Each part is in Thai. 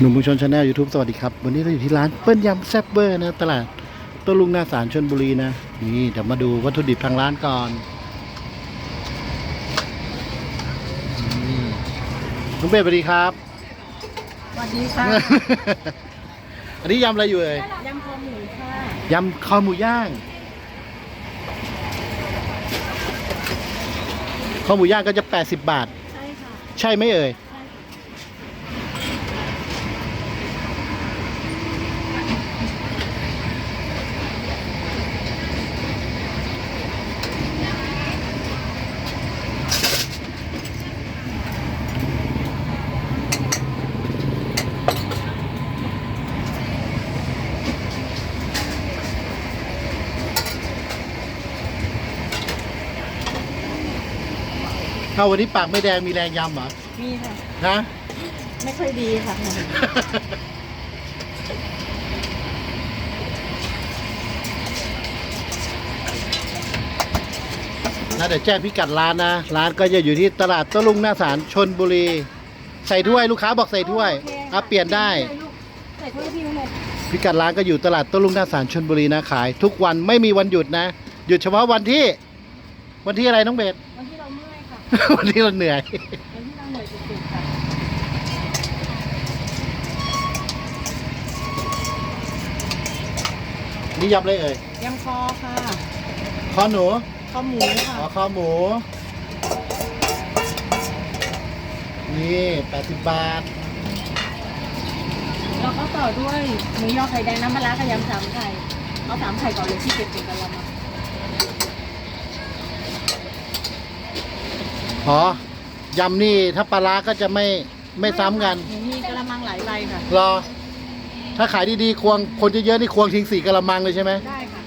หนุ่มบุญชนชาแนลยูทูบสวัสดีครับ วันนี้เราอยู่ที่ร้านเปิ้ลยำแซ่บเบอร์นะตลาดโต้ลุงหน้าสารชนบุรีนะ นี่เดี๋ยวมาดูวัตถุดิบทางร้านก่อนอืมน้องเบสสวัสดีครับ สวัสดีค่ะ อันนี้ยำอะไรอยู่เอ่ยยำคอหมูค่ะยำคอหมูย่างคอหมูย่างก็จะ 80 บาท ใช่ค่ะ ใช่ไหมเอ่ย ถ้าวันนี้ปากไม่แดงมีแรงยำเหรอมีค่ะ ฮะ ไม่ค่อยดีค่ะ นะเดี๋ยวแจ้งพิกัดร้านนะ ร้านก็จะอยู่ที่ตลาดโต้ลุงหน้าสารชนบุรี ใส่ถ้วยลูกค้าบอกใส่ถ้วยโอเคค่ะอะเปลี่ยนได้ ใส่ถ้วยพี่ทั้งหมดพิกัดร้านก็อยู่ตลาดโต้ลุงหน้าสารชนบุรีนะขาย ทุกวันไม่มีวันหยุดนะ หยุดเฉพาะวันที่ วันที่อะไรน้องเบสวัน วันที่เราเหนื่อยวันที่เราเหนื่อยสุดๆค่ะนี่ยำเลยเอ่ยยำคอค่ะคอหนูคอหมูค่ะอ๋อคอหมู นี่80บาท แล้วก็ต่อด้วยหมูยอไข่แดงน้ำปลาร้ากับยำสามไข่เอาสามไข่ก่อนเลยที่เก็บเป็นกะละมัง อ๋อยำนี่ถ้าปลาร้าก็จะไม่ไม่ซ้ำกันหนูมีกะละมังหลายใบค่ะ รอ ถ้าขายดีๆควงคนเยอะๆนี่ควงทิ้งสี่กะละมังเลยใช่ไหม ได้ค่ะ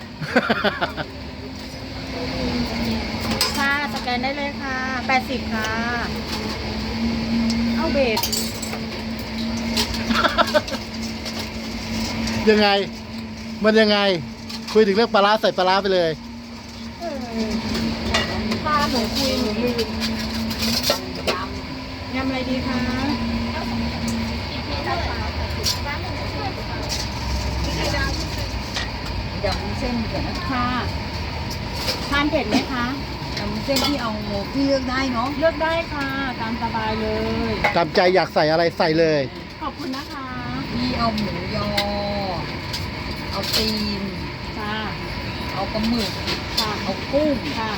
ค่ะสแกนได้เลยค่ะ 80 ค่ะ เอาเบสยังไง มันยังไง คุยถึงเรื่องปลาร้าใส่ปลาร้าไปเลยเออพาหนูคุยหนูลืม ยำยำอะไรดีคะยำเส้นเดี๋ยวนะคะทานเผ็ดไหมคะยำเส้นที่เอาพี่เลือกได้เนาะเลือกได้ค่ะ ตามสบายเลย ตามใจอยากใส่อะไรใส่เลย ขอบคุณนะคะพี่เอาหมูยอ เอาตีนค่ะเอาปลาหมึกค่ะเอากุ้งค่ะ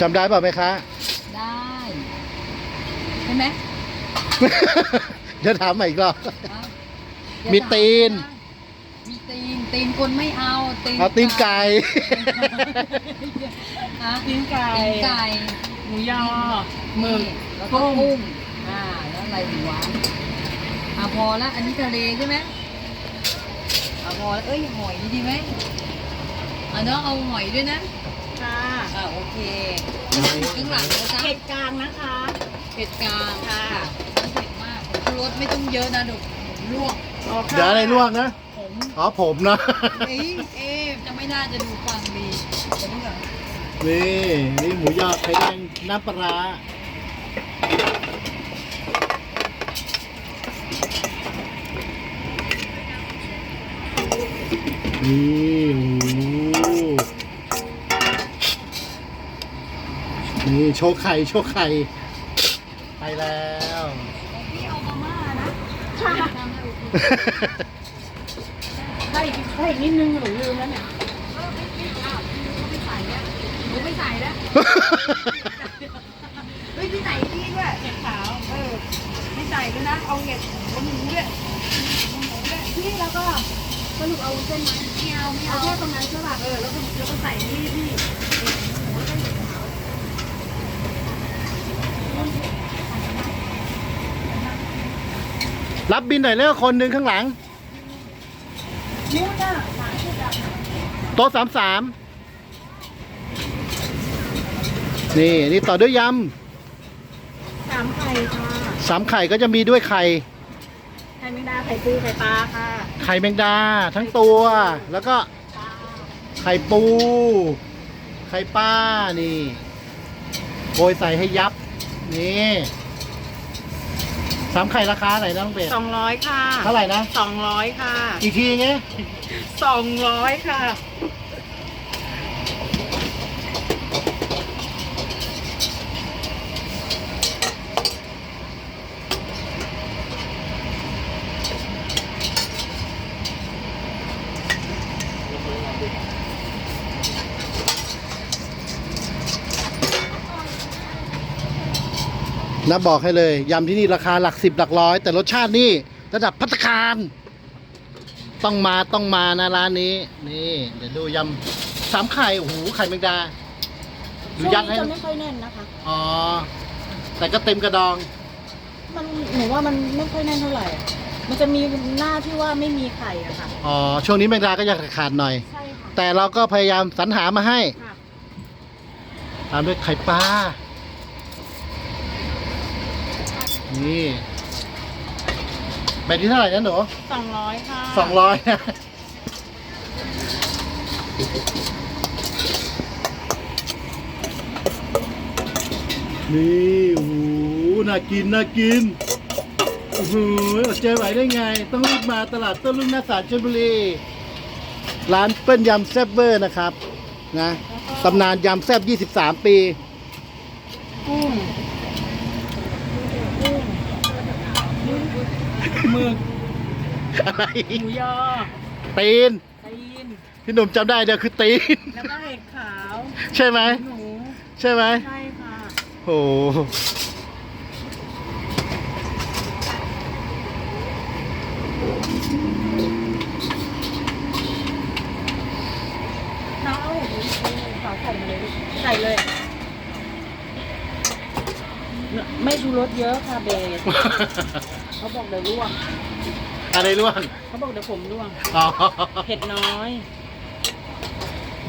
จำได้เปล่าไหมคะ ได้ใช่ไหมเดี๋ยวถามใหม่อีกรอบฮะมีตีนมีตีน ตีนคนไม่เอา ตีนเอาตีนไก่ ฮะตีนไก่ตีนไก่หมูยอหมึกแล้วก็กุ้งอ่า แล้วอะไรดีวะอะพอละ อันนี้ทะเลใช่ไหมอะพอละเอ้ยหอยดีไหมอะเนาะเอาหอยด้วยนะ ค่ะอ่าโอเคข้างหลังนะจ๊ะเผ็ดกลางนะคะ เผ็ดกลางค่ะไม่เผ็ดมากรสไม่ต้องเยอะนะเดูลวกอ๋อค่ะเดี๋ยวอะไรลวกนะ ผมอ๋อผมนะเอ้ยเอ๊ะจะไม่น่าจะดูฟังดีเดี๋ยวนี้ก่อนนี่นี่หมูยอไข่แดงน้ำปลาร้านี่โอ้โหนี่โชว์ไข่โชว์ไข่ ไปแล้วพี่เอามาม่านะค่ะทำให้โอเคถ้าอีกถ้าอีกนิดนึงหนูลืมแล้วเนี่ยเออไม่ไม่อ้าวไม่ใส่แล้วหนูไม่ใส่แล้วเฮ้ยพี่ใส่นี่ด้วยเผ็ดขาวเออไม่ใส่ด้วยนะเอาเห็ดบนหมูด้วยบนหมูด้วยพี่แล้วก็สรุปเอาเส้นไหมไม่เอาไม่เอาเอาแค่ตรงนั้นใช่ป่ะเออแล้วก็แล้วก็ใส่นี่พี่ รับบินหน่อยแล้วคนหนึ่งข้างหลังนู้นน่ะสามสิบอะโต๊ะสามสามนี่นี่ต่อด้วยยสามไข่ค่ะำสามไข่ก็จะมีด้วยไข่ไข่แมงดาไข่ปูไข่ปลาค่ะ ไข่แมงดาทั้งตัวแล้วก็ไข่ปู ไข่ป้านี่โกยใส่ให้ยับนี่ สามไข่ราคาไหนนะน้องเบสสองร้อยค่ะเท่าไหร่นะสองร้อยค่ะ อีกทีไงสองร้อยค่ะ นะบอกให้เลยยำที่นี่ราคาหลักสิบหลักร้อย แต่รสชาตินี่ระดับพัตตาคารต้องมาต้องมานะร้านนี้ นี่ เดี๋ยวดูยำสามไข่โอ้โหไข่แมงดาดูช่วงยัดให้นี้จะไม่ค่อยแน่นนะคะ อ๋อแต่ก็เต็มกระดอง มันหนูว่ามันไม่ค่อยแน่นเท่าไหร่อะมันจะมีหน้าที่ว่าไม่มีไข่อะค่ะ อ๋อช่วงนี้แมงดาก็ยังขาดๆหน่อย ใช่ค่ะแต่เราก็พยายามสรรหามาให้ค่ะ ตามด้วยไข่ปลา นี่แบบนี้เท่าไหร่นะหนูสองร้อยค่ะสองร้อยนะนี่โอ้โหน่ากินน่ากินโอ้โหอดใจไหวได้ไง ต้องรีบมาตลาดต้นลุงหนาสารชลบุรี ร้านเปิ้ลยำแซ่บเบอร์นะครับ นะตำนานยำแซ่บ23 ปี กุ้ง กุ้งหมึกอะไรหมูยอตีน ตีน พี่หนุ่มจำได้เดียวคือตีน แล้วก็เห็ดขาว ใช่ไหมหนูใช่ไหมใช่ค่ะโอ้โหน้องเอาเห็ดขาวใส่มาเลยใส่เลย ไม่ชูรสเยอะค่ะเบสเขาบอกเดี๋ยวร่วงอะไรร่วงเขาบอกเดี๋ยวผมร่วงอ๋อเผ็ดน้อย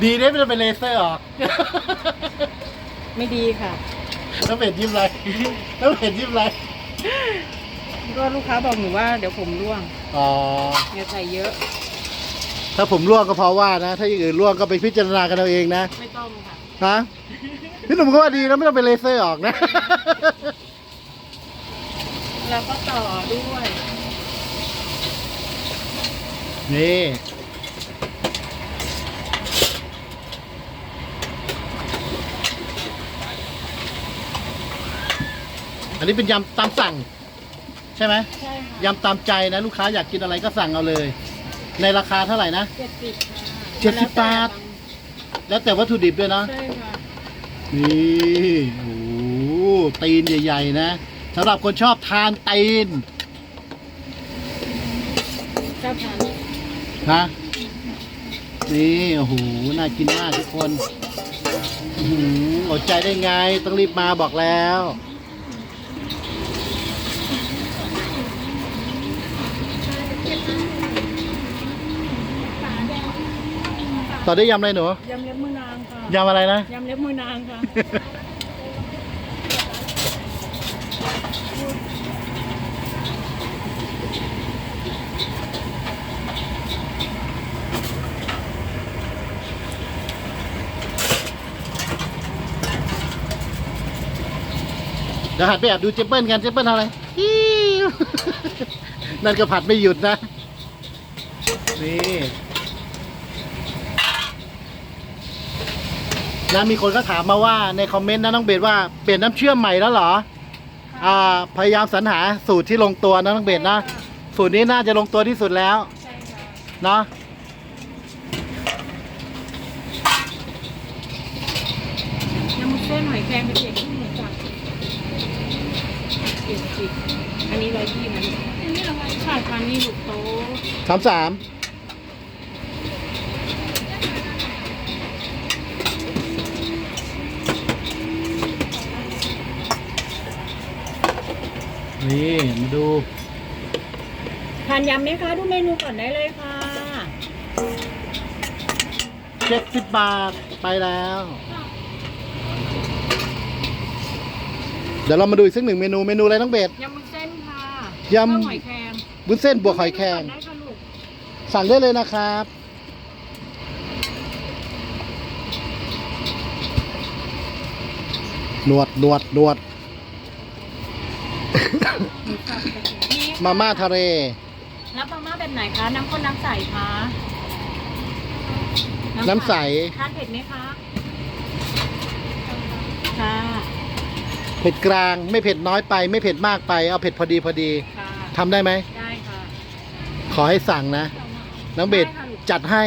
ดีได้ไม่ต้องเป็นเลเซอร์ออกไม่ดีค่ะแล้วเป็ดยิ้มอะไรแล้วเป็ดยิ้มอะไรก็ลูกค้าบอกหนูว่าเดี๋ยวผมร่วงอ๋ออย่าใส่เยอะ ถ้าผมร่วงก็เพราะว่านะ ถ้าอย่างอื่นร่วงก็ไปพิจารณากันเอาเองนะ ไม่ต้องค่ะฮะ พี่หนุ่มก็ว่าดีแล้วไม่ต้องเป็นเลเซอร์ออกนะ แล้วก็ต่อด้วย นี่อันนี้เป็นยำตามสั่ง ใช่ไหมใช่ค่ะยำตามใจนะ ลูกค้าอยากกินอะไรก็สั่งเอาเลย ในราคาเท่าไหร่นะ เจ็ดสิบค่ะเจ็ดสิบบาท แล้วแต่วัตถุดิบด้วยเนาะใช่ค่ะ นี่โอ้โหตีนใหญ่ ๆ นะสำหรับคนชอบทานตีนเจ้าพันนะนี่โอ้โหน่ากินมากทุกคนอื้อหืออดใจได้ไง ต้องรีบมาบอกแล้ว ต่อได้วยยำอะไรหนูยำเล็บมือนางค่ะยำอะไรนะยำเล็บมือนางค่ะเดี๋ยวหัดไปแอบดูเจเปิลกันเจเปิลทำอะไรอิ๊วนั่นก็ผัดไม่หยุดนะ นี่ นะมีคนก็ถามมาว่าในคอมเมนต์นะน้องเบสว่าเปลี่ยนน้ำเชื่อมใหม่แล้วเหรออ่าพยายามสรรหาสูตรที่ลงตัวนะน้องเบสนะสูตรนี้น่าจะลงตัวที่สุดแล้วใช่ค่ะเนาะยำมุกเส้นหอยแครงเป็นเจ็ดที่หมูสับเจ็ดสิบอันนี้ร้อยยี่นะอันนี้เราใช่ค่ะนี่ลูกโตสามสาม นี่มาดูทานยำไหมคะดูเมนูก่อนได้เลยค่ะเจ็ดสิบบาทไปแล้ว เดี๋ยวเรามาดูอีกสักหนึ่งเมนูเมนูอะไรน้องเบสยำมุกเส้นค่ะยำข้าวหอยแครงบุ้นเส้นบวกหอยแครงได้ค่ะลูกสั่งได้เลยนะครับ หนวดหนวดหนวดห มูสับกระเทียมนี่มาม่าทะเลรับมาม่าแบบไหนคะ น้ำข้นน้ำใสคะน้ำใส ทานเผ็ดไหมคะ ค่ะ เผ็ดกลาง ไม่เผ็ดน้อยไป ไม่เผ็ดมากไป เอาเผ็ดพอดีพอดี ค่ะ ทำได้ไหม ได้ค่ะขอให้สั่งนะ น้องเบสได้ค่ะลูกจัดให้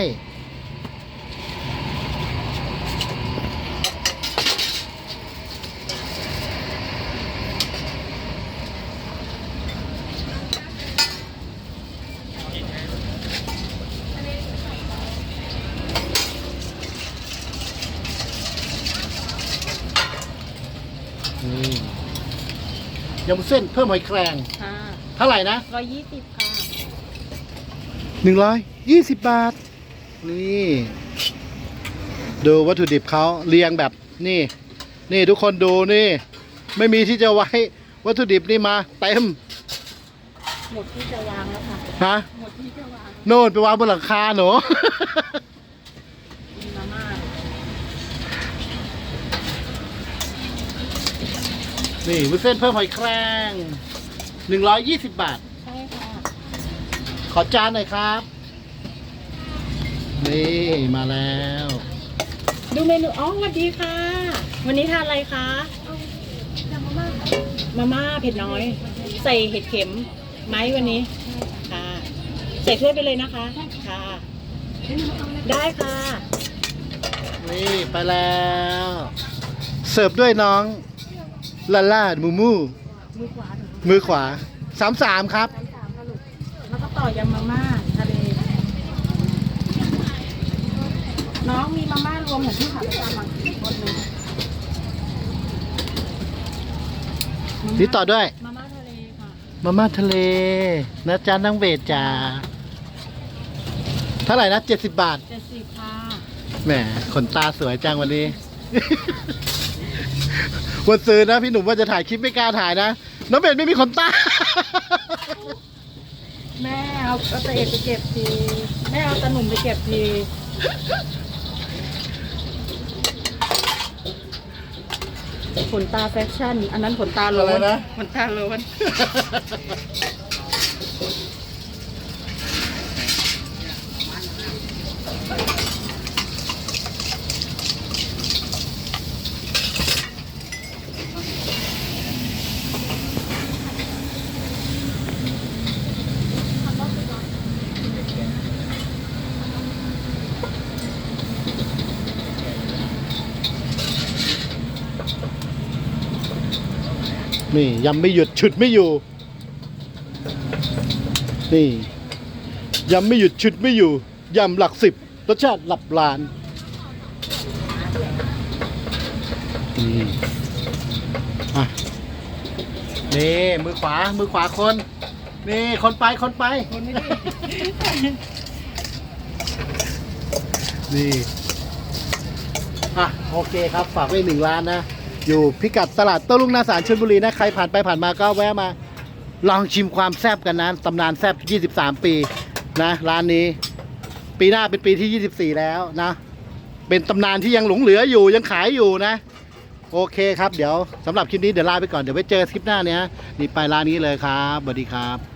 ยำวุ้นเส้นเพิ่มหอยแครงค่ะเท่าไหร่นะร้อยยี่สิบค่ะหนึ่งร้อยยี่สิบบาท นี่ ดูวัตถุดิบเขาเรียงแบบนี่ นี่ทุกคนดูนี่ ไม่มีที่จะไว้วัตถุดิบนี่มาเต็มหมดที่จะวางแล้วค่ะฮะหมดที่จะวางโน่นไปวางบนหลังคาหนู มีมาม่า นี่วุ้นเส้นเพิ่มหอยแครงหนึ่งร้อยยี่สิบบาท ใช่ค่ะ ขอจานหน่อยครับ นี่มาแล้ว ดูเมนูอ๋อสวัสดีค่ะ วันนี้ทานอะไรคะมาม่าเผ็ดน้อย ใส่เห็ดเข็มไหมวันนี้ค่ะใส่ถ้วยไปเลยนะคะ ค่ะ ได้ค่ะ นี่ไปแล้ว เสิร์ฟด้วยน้อง ลาล่ามูมู มือขวาถึงมือขวาสามสามครับ ชั้นสามค่ะลูกแล้วก็ต่อยำมาม่าทะเล น้องมีมาม่ารวมเหมือนที่ขาประจำอะคนหนึ่งนี่ต่อด้วย มาม่าทะเลค่ะมาม่าทะเล นะจ๊ะน้องเบสจ๋าเท่าไหร่นะเจ็ดสิบบาท เจ็ดสิบค่ะแหมขนตาสวยจังวันนี้ วันซื้อนะพี่หนุ่มว่าจะถ่ายคลิปไม่กล้าถ่ายนะน้องเบสไม่มีขนตา แม่เอาเอาตะเอกไปเก็บทีแม่เอาตะหนุ่มไปเก็บทีขนตาแฟชั่น อันนั้นขนตาโล้อะไรนนะ ขนตาโล้น นี่ยำไม่หยุดฉุดไม่อยู่ นี่ยำไม่หยุดฉุดไม่อยู่ยำหลักสิบรสชาติหลับลานนี่อะนี่มือขวามือขวาคน นี่คนไปคนไปคนนี่อะโอเคครับ ฝากไว้หนึ่งร้านนะ อยู่พิกัดตลาดโต้รุ่งนาสารชลบุรีนะ ใครผ่านไปผ่านมาก็แวะมา ลองชิมความแซ่บกันนะตำนานแซ่บ 23 ปีนะ ร้านนี้ ปีหน้าเป็นปีที่ 24 แล้วนะ เป็นตำนานที่ยังหลงเหลืออยู่ยังขายอยู่นะ โอเคครับเดี๋ยวสำหรับคลิปนี้เดี๋ยวลาไปก่อนเดี๋ยวไว้เจอคลิปหน้าเนี้ยนี่ไปร้านนี้เลยครับสวัสดีครับ